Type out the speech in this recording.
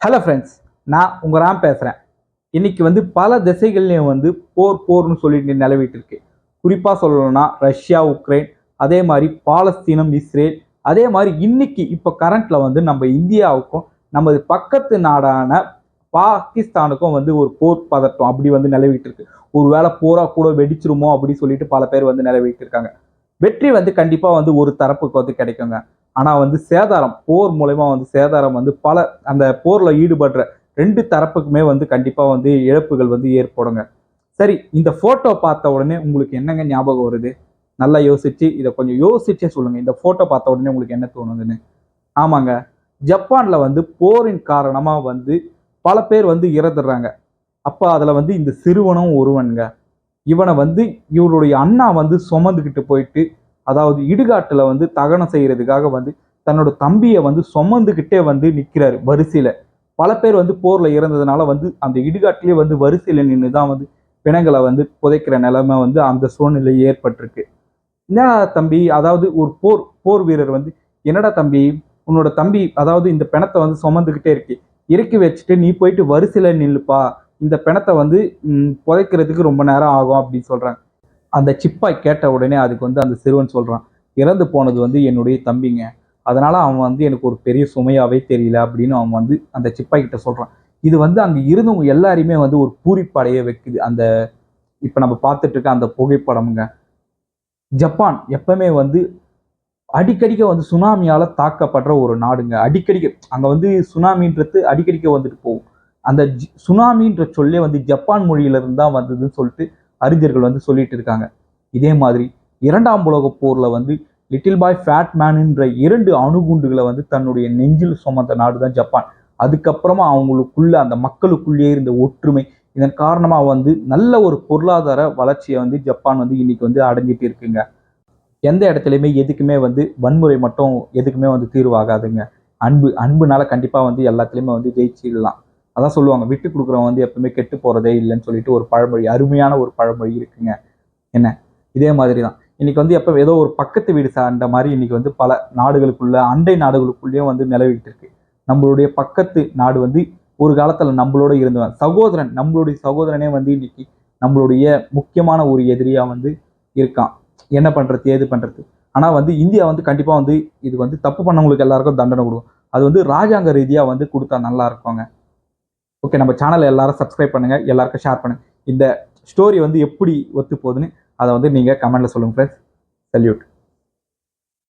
Hello friends நான் உங்கள் ராம் பேசுகிறேன் இன்றைக்கி வந்து பல திசைகள்லையும் வந்து போர் போர்னு சொல்லிட்டு நிலவிட்டு இருக்கு குறிப்பாக சொல்லணும்னா ரஷ்யா உக்ரைன் அதே மாதிரி பாலஸ்தீனம் இஸ்ரேல் அதே மாதிரி இன்னைக்கு இப்போ கரண்ட்டில் வந்து நம்ம இந்தியாவுக்கும் நமது பக்கத்து நாடான பாகிஸ்தானுக்கும் வந்து ஒரு போர் பதட்டம் அப்படி வந்து நிலவிட்டு இருக்கு ஒருவேளை போரா கூட வெடிச்சிருமோ அப்படின்னு சொல்லிட்டு பல பேர் வந்து நிலவிட்டு இருக்காங்க வெற்றி வந்து கண்டிப்பாக வந்து ஒரு தரப்புக்கு வந்து கிடைக்குங்க. ஆனால் வந்து சேதாரம் போர் மூலயமா வந்து சேதாரம் வந்து பல அந்த போரில் ஈடுபடுற ரெண்டு தரப்புக்குமே வந்து கண்டிப்பாக வந்து இழப்புகள் வந்து ஏற்படுங்க. சரி இந்த ஃபோட்டோ பார்த்த உடனே உங்களுக்கு என்னங்க ஞாபகம் வருது? நல்லா யோசிச்சு இதை கொஞ்சம் யோசிச்சே சொல்லுங்க. இந்த ஃபோட்டோ பார்த்த உடனே உங்களுக்கு என்ன தோணுதுன்னு? ஆமாங்க. ஜப்பானில் வந்து போரின் காரணமாக வந்து பல பேர் வந்து இறந்துடுறாங்க. அப்போ அதில் வந்து இந்த சிறுவனும் ஒருவனுங்க. இவனை வந்து இவருடைய அண்ணா வந்து சுமந்துக்கிட்டு போயிட்டு அதாவது இடுகாட்டில் வந்து தகனம் செய்கிறதுக்காக வந்து தன்னோட தம்பியை வந்து சுமந்துக்கிட்டே வந்து நிற்கிறாரு வரிசையில். பல பேர் வந்து போரில் இறந்ததுனால வந்து அந்த இடுகாட்டிலே வந்து வரிசையில் நின்று தான் வந்து பிணங்களை வந்து புதைக்கிற நிலைமை வந்து அந்த சூழ்நிலை ஏற்பட்டிருக்கு. என்னடா தம்பி? அதாவது ஒரு போர் போர் வீரர் வந்து என்னடா தம்பி? உன்னோட தம்பி அதாவது இந்த பிணத்தை வந்து சுமந்துக்கிட்டே இருக்கு. இறக்கி வச்சுட்டு நீ போயிட்டு வரிசையில் நில்லுப்பா. இந்த பிணத்தை வந்து புதைக்கிறதுக்கு ரொம்ப நேரம் ஆகும் அப்படின்னு சொல்கிறாங்க அந்த சிப்பாய் கேட்ட உடனே அதுக்கு வந்து அந்த சிறுவன் சொல்கிறான் இறந்து போனது வந்து என்னுடைய தம்பிங்க. அதனால் அவன் வந்து எனக்கு ஒரு பெரிய சுமையாகவே தெரியல அப்படின்னு அவன் வந்து அந்த சிப்பாய் கிட்ட சொல்கிறான் இது வந்து அங்கே இருந்தவங்க எல்லாரையுமே வந்து ஒரு பூரிப்படைய வைக்குது. அந்த இப்போ நம்ம பார்த்துட்டு இருக்க அந்த புகைப்படமுங்க. ஜப்பான் எப்பவுமே வந்து அடிக்கடிக்க வந்து சுனாமியால் தாக்கப்படுற ஒரு நாடுங்க. அடிக்கடிக்க அங்கே வந்து சுனாமின்றது அடிக்கடிக்க வந்துட்டு போகும். அந்த ஜி- சுனாமின்ற சொல்லே வந்து ஜப்பான் மொழியிலிருந்து தான் வந்ததுன்னு சொல்லிட்டு அறிஞர்கள் வந்து சொல்லிட்டு இருக்காங்க. இதே மாதிரி இரண்டாம் உலக போர்ல வந்து லிட்டில் பாய் ஃபேட் மேனுன்ற இரண்டு அணுகுண்டுகளை வந்து தன்னுடைய நெஞ்சில் சுமந்த நாடு தான் ஜப்பான். அதுக்கப்புறமா அவங்களுக்குள்ள அந்த மக்களுக்குள்ளேயே இருந்த ஒற்றுமை இதன் காரணமாக வந்து நல்ல ஒரு பொருளாதார வளர்ச்சியை வந்து ஜப்பான் வந்து இன்னைக்கு வந்து அடைஞ்சிட்டு இருக்குங்க. எந்த இடத்துலையுமே எதுக்குமே வந்து வன்முறை மட்டும் எதுக்குமே வந்து தீர்வாகாதுங்க. அன்பு அன்புனால கண்டிப்பாக வந்து எல்லாத்துலேயுமே வந்து ஜெயிச்சிடலாம். அதான் சொல்லுவாங்க விட்டு கொடுக்குறவன் வந்து எப்பவுமே கெட்டு போகிறதே இல்லைன்னு சொல்லிட்டு ஒரு பழமொழி அருமையான ஒரு பழமொழி இருக்குங்க. என்ன? இதே மாதிரி தான் இன்னைக்கு வந்து எப்போ ஏதோ ஒரு பக்கத்து வீடு சார்ந்த மாதிரி இன்னைக்கு வந்து பல நாடுகளுக்குள்ள அண்டை நாடுகளுக்குள்ளேயும் வந்து நிலவிட்டு இருக்கு. நம்மளுடைய பக்கத்து நாடு வந்து ஒரு காலத்தில் நம்மளோட இருந்தவன் சகோதரன் நம்மளுடைய சகோதரனே வந்து இன்னைக்கு நம்மளுடைய முக்கியமான ஒரு எதிரியாக வந்து இருக்கான். என்ன பண்ணுறது ஏது பண்ணுறது ஆனால் வந்து இந்தியா வந்து கண்டிப்பாக வந்து இது வந்து தப்பு பண்ணவங்களுக்கு எல்லாருக்கும் தண்டனை கொடுக்கும். அது வந்து ராஜாங்க ரீதியாக வந்து கொடுத்தா நல்லா இருக்குங்க ஓகே நம்ம சேனலை எல்லாரும் சப்ஸ்கிரைப் பண்ணுங்கள் எல்லாருக்கும் ஷேர் பண்ணுங்கள் இந்த ஸ்டோரி வந்து எப்படி ஒத்து போகுதுன்னு அதை வந்து நீங்கள் கமெண்ட்டில் சொல்லுங்கள் ஃப்ரெண்ட்ஸ் சல்யூட்